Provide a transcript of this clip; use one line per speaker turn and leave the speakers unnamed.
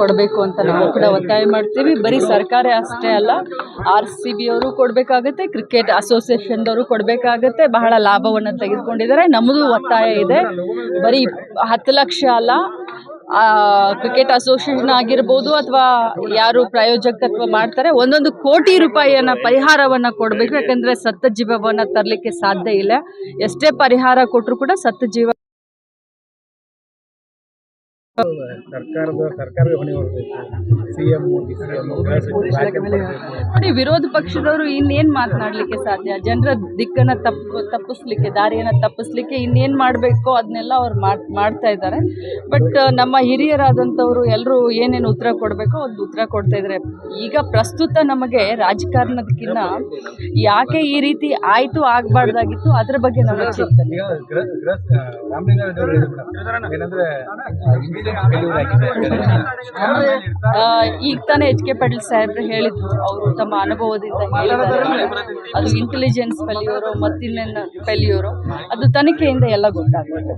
ಕೊಡಬೇಕು ಅಂತ ನಾವು ಕೂಡ ಒತ್ತಾಯ ಮಾಡ್ತೀವಿ. ಬರೀ ಸರ್ಕಾರ ಅಷ್ಟೇ ಅಲ್ಲ ಆರ್ ಸಿ ಬಿ ಅವರು ಕೊಡಬೇಕಾಗತ್ತೆ ಕ್ರಿಕೆಟ್ ಅಸೋಸಿಯೇಷನ್ದವರು ಕೊಡಬೇಕಾಗತ್ತೆ, ಬಹಳ ಲಾಭವನ್ನು ತೆಗೆದುಕೊಂಡಿದ್ದಾರೆ. ನಮ್ಮದು ಒತ್ತಾಯ ಇದೆ. ಬರೀ ಹತ್ತು ಲಕ್ಷ ಅಲ್ಲ ಕ್ರಿಕೆಟ್ ಅಸೋಸಿಯೇಷನ್ ಆಗಿರ್ಬೋದು ಅಥವಾ ಯಾರು ಪ್ರಾಯೋಜಕತ್ವ ಮಾಡ್ತಾರೆ, ಒಂದೊಂದು ಕೋಟಿ ರೂಪಾಯಿಯನ್ನು ಪರಿಹಾರವನ್ನು ಕೊಡಬೇಕು. ಯಾಕಂದರೆ ಸತ್ತ ಜೀವವನ್ನು ತರಲಿಕ್ಕೆ ಸಾಧ್ಯ ಇಲ್ಲ. ಎಷ್ಟೇ ಪರಿಹಾರ ಕೊಟ್ಟರು ಕೂಡ ಸತ್ತ ಜೀವ
ಸರ್ಕಾರದ ಸರ್ಕಾರವೇ ಹೊಣೆ ಹೊರಬೇಕು
ನೋಡಿ ವಿರೋಧ ಪಕ್ಷದವರು ಇನ್ನೇನು ಮಾತನಾಡಲಿಕ್ಕೆ ಸಾಧ್ಯ? ಜನರ ದಿಕ್ಕನ್ನ ತಪ್ಪು ತಪ್ಪಿಸ್ಲಿಕ್ಕೆ ದಾರಿಯನ್ನ ತಪ್ಪಿಸ್ಲಿಕ್ಕೆ ಇನ್ನೇನ್ ಮಾಡಬೇಕೋ ಅದನ್ನೆಲ್ಲ ಅವ್ರು ಮಾಡ್ ಮಾಡ್ತಾ ಇದ್ದಾರೆ. ಬಟ್ ನಮ್ಮ ಹಿರಿಯರಾದಂಥವ್ರು ಎಲ್ಲರೂ ಏನೇನು ಉತ್ತರ ಕೊಡಬೇಕೋ ಅದು ಉತ್ತರ ಕೊಡ್ತಾ ಇದ್ದಾರೆ ಈಗ ಪ್ರಸ್ತುತ ನಮಗೆ ರಾಜಕಾರಣದಕ್ಕಿನ್ನ ಯಾಕೆ ಈ ರೀತಿ ಆಯ್ತು ಆಗ್ಬಾರ್ದಾಗಿತ್ತು ಅದ್ರ ಬಗ್ಗೆ ನಮ್ಮ ಚಿಂತನೆ.
ಈಗ
ತಾನೇ ಎಚ್ ಕೆ ಪಾಟೀಲ್ ಸಾಹೇಬ್ರು ಹೇಳಿದ್ರು. ಅವರು ತಮ್ಮ ಅನುಭವದಿಂದ ಅದು ಇಂಟೆಲಿಜೆನ್ಸ್ ಫೆಲ್ಯೂರು ಮತ್ತಿನ್ನೇನು ಫೆಲ್ಯೂರು ಅದು ತನಿಖೆಯಿಂದ ಎಲ್ಲ ಗೊತ್ತಾಗುತ್ತೆ